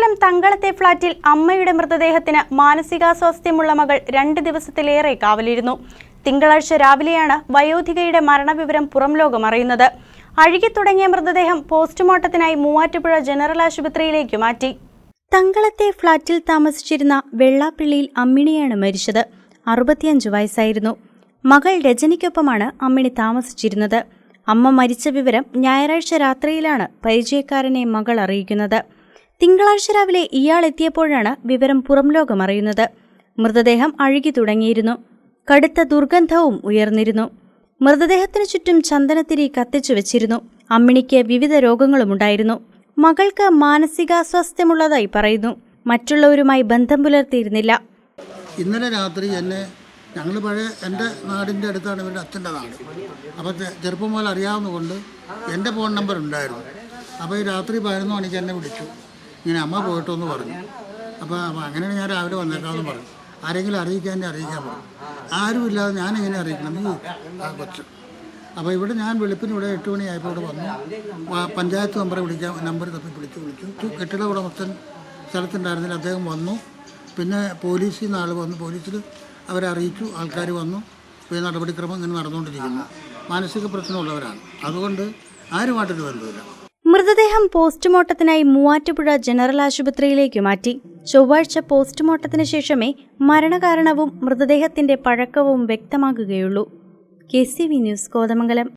കോതമംഗലം തങ്കളത്തെ ഫ്ളാറ്റിൽ അമ്മയുടെ മൃതദേഹത്തിന് മാനസികാസ്വാസ്ഥ്യമുള്ള മകൾ രണ്ട് ദിവസത്തിലേറെ കാവലിരുന്നു. തിങ്കളാഴ്ച രാവിലെയാണ് വയോധികയുടെ മരണവിവരം പുറം ലോകം അറിയുന്നത്. അഴുകിത്തുടങ്ങിയ മൃതദേഹം പോസ്റ്റ്മോർട്ടത്തിനായി മൂവാറ്റുപുഴ ജനറൽ ആശുപത്രിയിലേക്ക് മാറ്റി. തങ്കളത്തെ ഫ്ളാറ്റിൽ താമസിച്ചിരുന്ന വെള്ളാപ്പിള്ളിയിൽ അമ്മിണിയാണ് മരിച്ചത്. അറുപത്തിയഞ്ച് വയസ്സായിരുന്നു. മകൾ രജനിക്കൊപ്പമാണ് അമ്മിണി താമസിച്ചിരുന്നത്. അമ്മ മരിച്ച വിവരം ഞായറാഴ്ച രാത്രിയിലാണ് പരിചയക്കാരനെ മകൾ അറിയിക്കുന്നത്. തിങ്കളാഴ്ച രാവിലെ ഇയാൾ എത്തിയപ്പോഴാണ് വിവരം പുറം ലോകമറിയുന്നത് മൃതദേഹം അഴുകി തുടങ്ങിയിരുന്നു. കടുത്ത ദുർഗന്ധവും ഉയർന്നിരുന്നു. മൃതദേഹത്തിനു ചുറ്റും ചന്ദനത്തിരി കത്തിച്ചു വെച്ചിരുന്നു. അമ്മിണിക്ക് വിവിധ രോഗങ്ങളുമുണ്ടായിരുന്നു മകൾക്ക് മാനസികാസ്വാസ്ഥ്യമുള്ളതായി പറയുന്നു. മറ്റുള്ളവരുമായി ബന്ധം പുലർത്തിയിരുന്നില്ല. ഇന്നലെ രാത്രി എന്നെ ഞങ്ങൾ പഴയ എന്റെ നാടിന്റെ അടുത്താണ് ഇവരുടെ അച്ഛന്റെ നാട്. അപ്പോൾ ചെറുപ്പം മുതൽ അറിയാവുന്നതുകൊണ്ട് എന്റെ ഫോൺ നമ്പർ ഉണ്ടായിരുന്നു. അപ്പോൾ ഈ രാത്രി പതിനൊന്ന് മണിക്ക് എന്നെ വിളിച്ചു. ഇങ്ങനെ അമ്മ പോയിട്ടോന്ന് പറഞ്ഞു. അപ്പോൾ അങ്ങനെയാണ് ഞാൻ രാവിലെ വന്നേക്കാമെന്ന് പറഞ്ഞു. ആരെങ്കിലും അറിയിക്കാൻ എന്നെ അറിയിക്കാൻ പറഞ്ഞു. ആരുമില്ലാതെ ഞാൻ എങ്ങനെ അറിയിക്കണം? നീ ആ കൊച്ചു. അപ്പോൾ ഇവിടെ ഞാൻ വെളുപ്പിന് ഇവിടെ എട്ട് മണിയായപ്പോൾ ഇവിടെ വന്നു. പഞ്ചായത്ത് മെമ്പറെ വിളിക്കാൻ നമ്പർ തപ്പി വിളിച്ചു വിളിച്ചു. കെട്ടിട ഉടമസ്ഥൻ സ്ഥലത്തുണ്ടായിരുന്നില്ല അദ്ദേഹം വന്നു. പിന്നെ പോലീസിൽ നിന്ന് ആൾ വന്നു. പോലീസിൽ അവരെ അറിയിച്ചു. ആൾക്കാർ വന്നു. പിന്നെ നടപടിക്രമം ഇങ്ങനെ നടന്നുകൊണ്ടിരിക്കുന്നു. മാനസിക പ്രശ്നമുള്ളവരാണ്. അതുകൊണ്ട് ആരുമായിട്ടൊരു ബന്ധമില്ല മൃതദേഹം പോസ്റ്റ്മോർട്ടത്തിനായി മൂവാറ്റുപുഴ ജനറൽ ആശുപത്രിയിലേക്ക് മാറ്റി. ചൊവ്വാഴ്ച പോസ്റ്റ്മോർട്ടത്തിന് ശേഷമേ മരണകാരണവും മൃതദേഹത്തിന്റെ പഴക്കവും വ്യക്തമാകുകയുള്ളൂ. K C V news Kothamangalam.